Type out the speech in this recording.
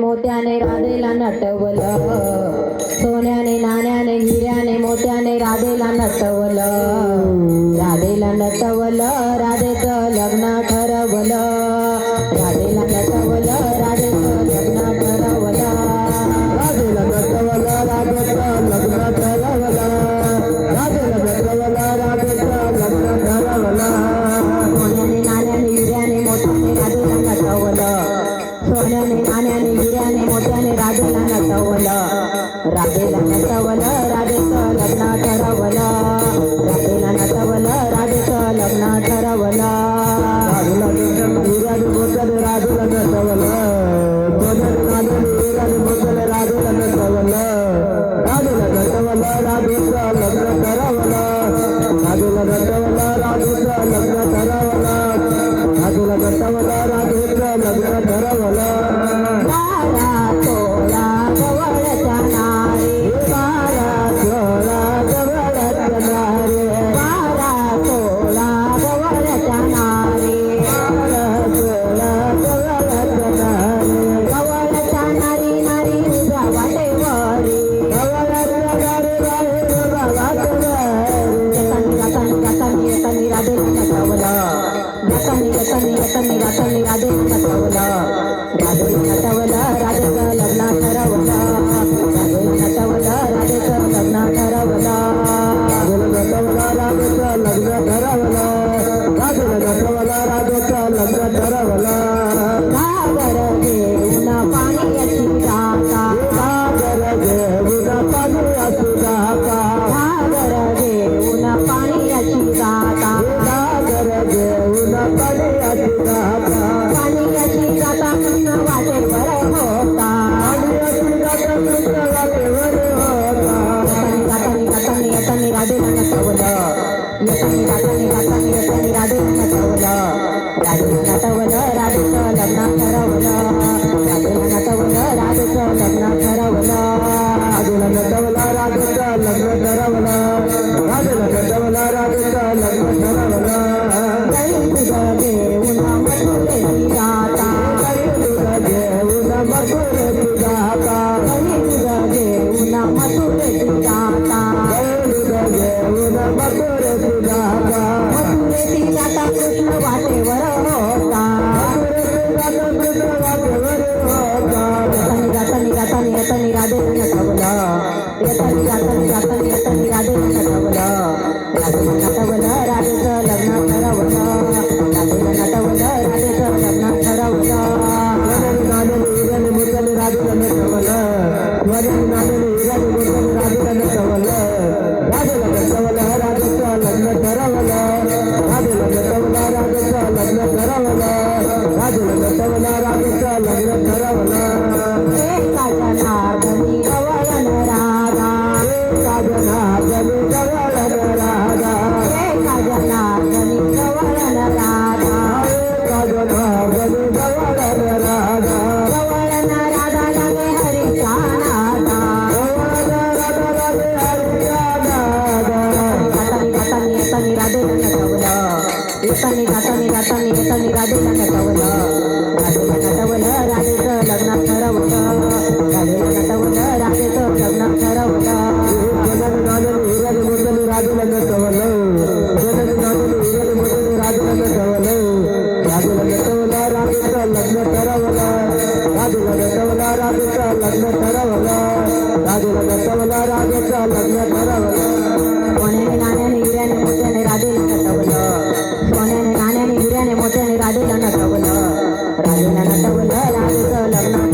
मोत्याने राधेला नटवलं. सोन्याने, नाण्याने, हिऱ्याने, मोत्याने राधेला नटवलं. राधेला नटवलं, राधेचं लग्न ठरवलं. राधेला नट राजस्थान कर्नाटक न पावला नकामी नकामी नकामी नकामी राधेने न पावला राधेने नटावला राजाचा लग्न ठरवला राधेने नटावला राजाचा लग्न ठरवला राधेने नटवला राजाचा लग्न ठरवला राधेने नटवला राजाचा लग्न ठरवला ರಾಧೆ ನನ್ನ ಸವನ ಯತನಿ ರಾಧನಿ ರಾಧನಿ ಯತನಿ ರಾಧೆ I'm नटवला उताने घाताने राताने येताने राधेला नटवला राधेला नटवलं राधेचं लग्नात ठरवलं. राधेला नटवलं राधेचं लग्नात ठरवलं. राधेला नटवलं राधेला नटवलं राधेला नटवलं राधेचं लग्न ठरवलं. राधेला नटवला राधेचं लग्न ठरवलं. राधेला नटवला राधेचं लग्न ठरवलं. हिऱ्याने मोत्याने राधेला नटवलं सोन्याने नाण्याने हिऱ्याने मोत्याने राधेला लग्न